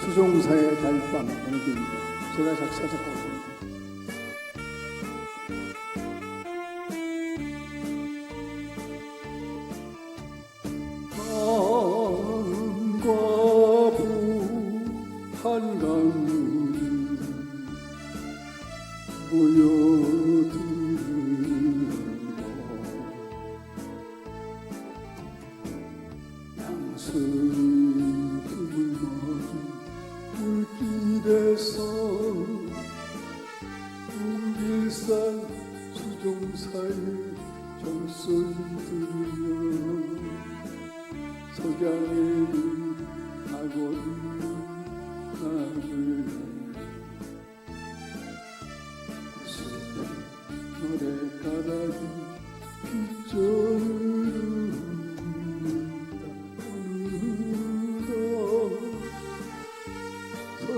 수종사의 달밤 연기입니다. 제가 작사 작곡합니다. 한과 물길에서 웅길산 수종사의 종소리 들으며 석양의 눈 하고 있는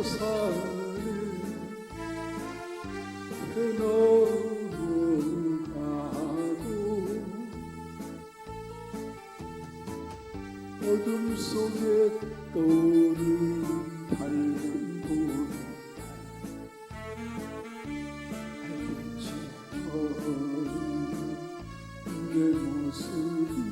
서산에 해넘어가고 어둠 속에 떠오르는 밝은 불 햇빛에 어린 내 모습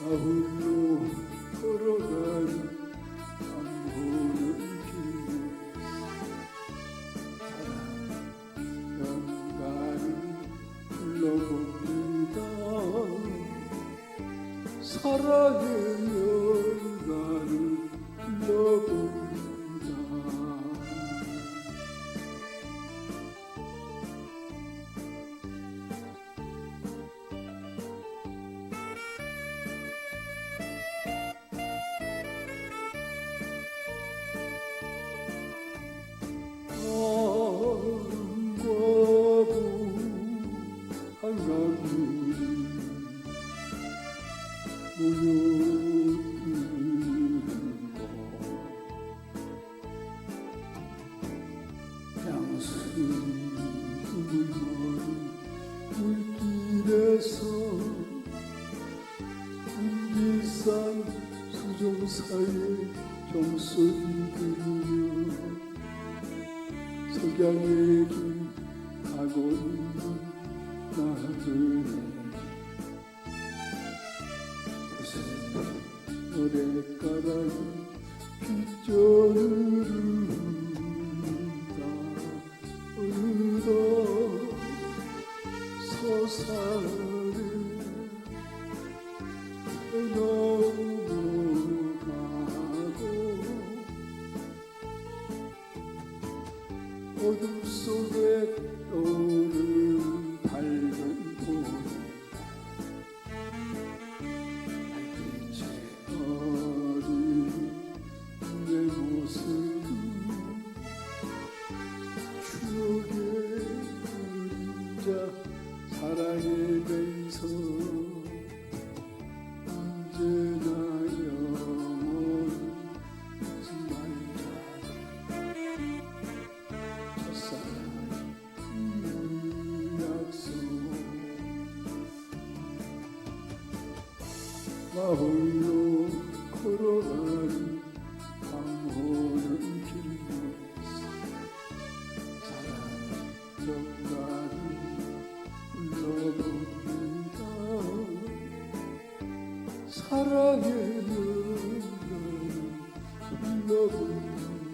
나 홀로 걸어가는 밤보는 길에서 사랑 연가를 불러봅니다. 사랑의 석양의 길 가고 있는 어 빗줄을 흐른다. 어느덧 서산에 넘어가고 어둠 속에 떠오르는 밝은 보름 언제 Jesus.